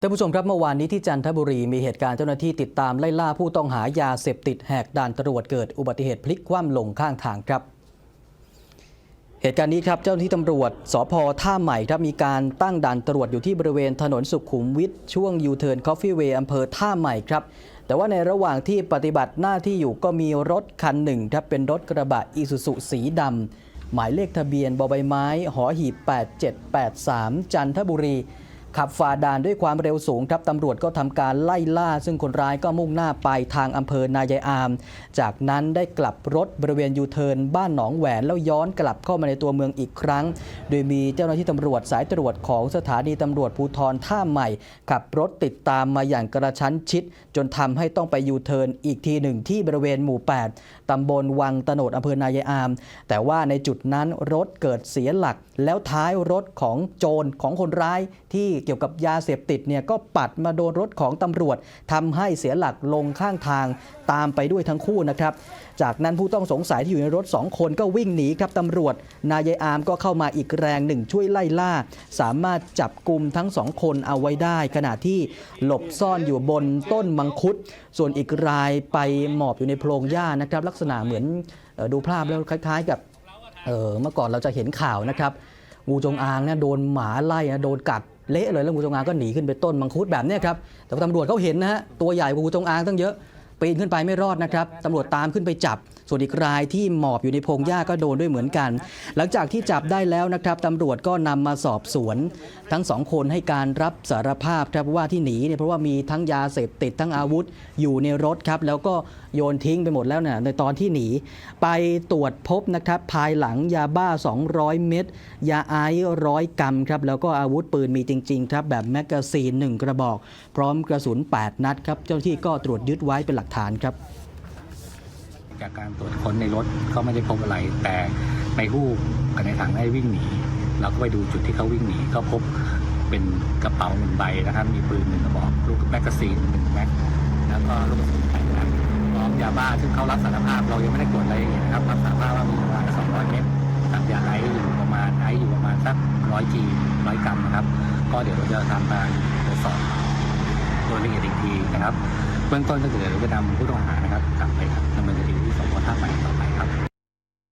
ท่านผู้ชมครับเมื่อวานนี้ที่จันทบุรีมีเหตุการณ์เจ้าหน้าที่ติดตามไล่ล่าผู้ต้องหายาเสพติดแหกด่านตรวจเกิดอุบัติเหตุพลิกคว่ำลงข้างทางครับ เหตุการณ์นี้ครับเจ้าหน้าที่ตำรวจสพท่าใหม่ครับมีการตั้งด่านตรวจอยู่ที่บริเวณถนนสุขุมวิทช่วงยูเทิร์นคอฟฟี่เวย์อำเภอท่าใหม่ครับ แต่ว่าในระหว่างที่ปฏิบัติหน้าที่อยู่ก็มีรถคันหนึ่งครับเป็นรถกระบะอีซูซุสีดำหมายเลขทะเบียนบใบไม้หอหีบ8783 จันทบุรี ขับฝ่าด่านด้วยความเร็วสูงครับตำรวจก็ทำการไล่ล่า ซึ่งคนร้ายก็มุ่งหน้าไปทางอำเภอนายายอาม จากนั้นได้กลับรถบริเวณยูเทิร์นบ้านหนองแหวนแล้วย้อนกลับเข้ามาในตัวเมืองอีกครั้ง โดยมีเจ้าหน้าที่ตำรวจสายตรวจของสถานีตำรวจภูธรท่าใหม่ ขับรถติดตามมาอย่างกระชั้นชิด จนทำให้ต้องไปยูเทิร์นอีกทีหนึ่งที่บริเวณหมู่ 8ตำบลวังตโนดอำเภอนายายอาม แต่ว่าในจุดนั้นรถเกิดเสียหลัก แล้วท้ายรถของโจรของคนร้ายที่เกี่ยวกับยาเสพติดเนี่ยก็ปัดมาโดนรถของตำรวจทำให้เสียหลักลงข้างทางตามไปด้วยทั้งคู่นะครับ จากนั้นผู้ต้องสงสัยที่อยู่ในรถ 2 คนก็วิ่งหนีครับตำรวจนายายอามก็เข้ามาอีกแรงหนึ่งช่วยไล่ล่า สามารถจับกลุ่มทั้งสองคนเอาไว้ได้ ขณะที่หลบซ่อนอยู่บนต้นมังคุด ส่วนอีกรายไปหมอบอยู่ในโพรงหญ้านะครับ ลักษณะเหมือนดูภาพแล้วคล้าย ๆ กับเมื่อก่อนเราจะเห็นข่าวนะครับงูจงอางนี่ยโดนหมาไล่นะโดนกัด เละเลยแล้วงูจงอางก็หนีขึ้นไปต้นมังคุดแบบนี้ครับแต่ตำรวจเขาเห็นนะฮะตัวใหญ่กว่างูจงอางตั้งเยอะ ปีนขึ้นไปไม่รอดนะครับตำรวจตามขึ้นไปจับ ส่วนอีกรายที่หมอบอยู่ในพงหญ้าก็โดนด้วยเหมือนกัน หลังจากที่จับได้แล้วนะครับตำรวจก็นำมาสอบสวน ทั้งสองคนให้การรับสารภาพครับว่าที่หนีเนี่ยเพราะว่ามีทั้งยาเสพติดทั้งอาวุธอยู่ในรถครับแล้วก็โยนทิ้งไปหมดแล้วเนี่ยในตอนที่หนี ไปตรวจพบนะครับภายหลังยาบ้า 200 เม็ดยาไอซ์ร้อยกรัมครับแล้วก็อาวุธปืนมีจริงๆครับแบบแมกกาซีน1กระบอก พร้อมกระสุน 8 นัดครับเจ้าหน้าที่ก็ตรวจยึดไว้เป็นหลักฐานครับ จากการตรวจค้นในรถก็ไม่ได้พบอะไร แต่ในหู้กับในถังได้วิ่งหนีเราก็ไปดูจุดที่เขาวิ่งหนีก็พบเป็นกระเป๋าหนึ่งใบนะครับ มีปืนหนึ่งกระบอกลูกแมกกาซีนหนึ่งแม็กแล้วก็ลูกกระสุนแปดนัดพร้อมยาบ้าซึ่งเขารับสารภาพเรายังไม่ได้ตรวจรายละเอียนะครับรับสารภาพว่ามีประมาณ200 เม็ดกับยาไอซ์อยู่ประมาณไอซ์อยู่ประมาณสัก100จี100กรัมนะครับ ก็เดี๋ยวเราจะทำการตรวจสอบโดยละเอียดอีกทีนะครับ เบื้องต้นก็คือเราจะนำผู้ต้องหานะครับกลับไปดำเนินคดีที่สพท่าใหม่ต่อไป